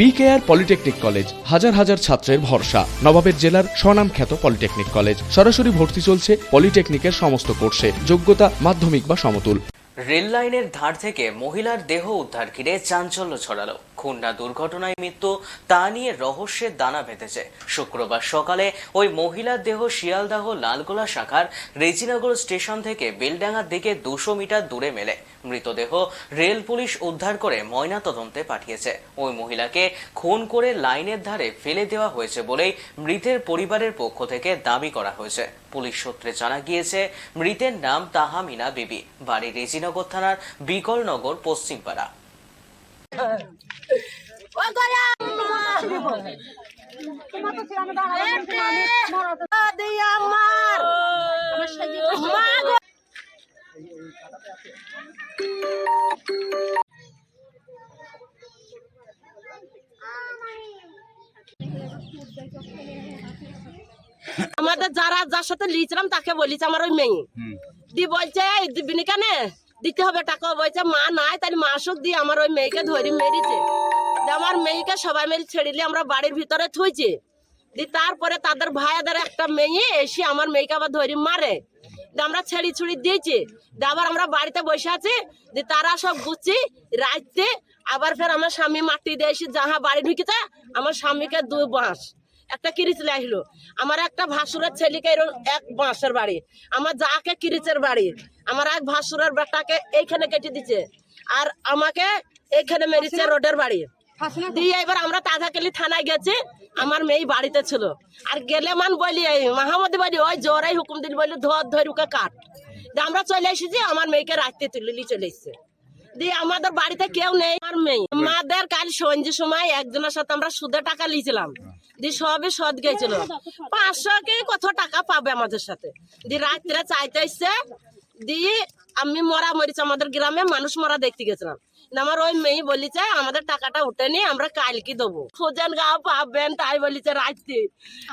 BKR polytechnic college হাজার হাজার ছাত্রের ভরসা। নবাবের জেলার স্বনামখ্যাত পলিটেকনিক কলেজ সরাসরি ভর্তি চলছে পলিটেকনিকের সমস্ত কোর্সে। যোগ্যতা মাধ্যমিক বা সমতুল। রেল লাইনের ধার থেকে মহিলার দেহ উদ্ধার ঘিরে চাঞ্চল্য ছড়ালো। খুলনা দুর্ঘটনায় মৃত্যু, তা নিয়ে রহস্যের দানা বেঁধেছে। শুক্রবার সকালে ওই মহিলার দেহ শিয়ালদাহ লালগোলা শাখার রেজিনগর স্টেশন থেকে বেলডাঙ্গার দিকে দুশো মিটার দূরে মেলে। মৃতদেহ রেল পুলিশ উদ্ধার করে ময়না তদন্তে পাঠিয়েছে। ওই মহিলাকে খুন করে লাইনের ধারে ফেলে দেওয়া হয়েছে বলেই মৃতের পরিবারের পক্ষ থেকে দাবি করা হয়েছে। পুলিশ সূত্রে জানা গিয়েছে, মৃতের নাম তাহামিনা বিবি। বাড়ি রেজিনগর থানার বিকলনগর, পশ্চিমপাড়া। আমাদের যারা যার সাথে লিয়েছিলাম তাকে বলিছে আমার ওই মেয়ে। দি বলছে "এই দিবিনি কেন? দিতে হবে টাকা বলছে মা নাই তাহলে মা আসুক দিয়ে আমার ওই মেয়েকে ধরে মেরেছে। দিয়ে আমার মেয়েকে সবাই মিলে ছেড়িলে, আমরা বাড়ির ভিতরে থুইছি। দি তারপরে তাদের ভাইয়াদের একটা মেয়ে এসে আমার মেয়েকে আবার ধরে মারে। দিয়ে আমরা ছেড়ি ছুড়ি দিয়েছি। দিয়ে আবার আমরা বাড়িতে বসে আছি। দিয়ে তারা সব গুছি রাখতে আবার ফের আমার স্বামী মাটি দিয়ে এসে যাহা বাড়ি ঢুকেছে, আমার স্বামীকে দুই বাঁশ। একটা কিরিচ আসলো। আমার একটা ভাসুরের ছেলেকে এরকম এক বাঁশের বাড়ি। আমার যাকে কিরিচের বাড়ি আমার এক ভাসুরের বেটাকে এইখানে কেটে দিছে আর আমাকে এইখানে মেরেছে রোডের বাড়ি। দিয়ে এবার আমরা তাজাকেলি থানায় গেছি আমার মেয়ে বাড়িতে ছিল। আর গেলে মান বলি মাহমুদ বাড়ি ওই জোরাই হুকুম দিল বলি ধর ধর ওকে কাট। দিয়ে আমরা চলে এসেছি আমার মেয়েকে রাখতে তুলিলি চলে এসছে। দিয়ে আমাদের বাড়িতে কেউ নেই। মেয়ে আমাদের কাল সন্ধ্যে সময় একজনের সাথে আমরা সুদে টাকা লিয়েছিলাম। দিয়ে সবই সদ গেছিল। পাঁচশো কি কত টাকা পাবে আমাদের সাথে? দিয়ে রাত্রে চাইতে এসছে দিয়ে আমি মরা মরিছে আমাদের গ্রামে মানুষ মরা দেখতে গেছিলাম। আমার ওই মেয়ে বলিছে আমাদের টাকাটা উঠেনি আমরা কালকে দেবো। খোঁজেন গাও পাবেন তাই বলিছে রাত্রে।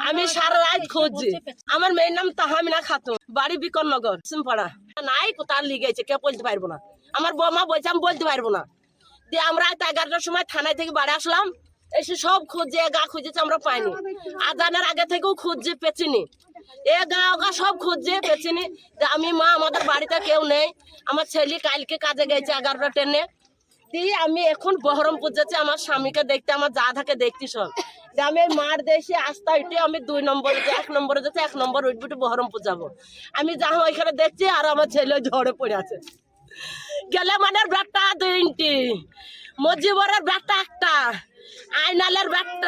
আমি সারা রাত খুঁজছি আমার মেয়ের নাম তাহামিনা খাতুন বাড়ি বিকননগর সিমপাড়া। নাই কোথাও লিগেছে কেউ বলতে পারব না। আমার বৌমা বলছে আমি বলতে পারব না। দিয়ে আমরা রাত এগারোটার সময় থানায় থেকে বাড়ি আসলাম, এসে সব খুঁজে, গা খুঁজেছে আমরা পাইনি। আজানের আগে থেকেও খুঁজছে পেছিনি এ গা গা সব খুঁজছে পেছিনি আমি, মা, আমাদের বাড়িতে কেউ নেই। আমার ছেলে কালকে কাজে গেছে এগারোটা ট্রেনে। দিয়ে আমি এখন বহরমপুর যাচ্ছি, আমার স্বামীকে দেখতে, আমার যা থাকে দেখতে সব। যে আমি মার দেশে আস্তা উঠে আমি দুই নম্বরে এক নম্বরে যাচ্ছি, এক নম্বর উঠবি উঠে বহরমপুর যাব। আমি যা ওইখানে দেখছি, আর আমার ছেলে ঝড়ে পড়ে আছে। গেলে মানে ব্যাগটা দুইটি মজিবরের ব্যাগটা একটা আইনালের ব্যাগটা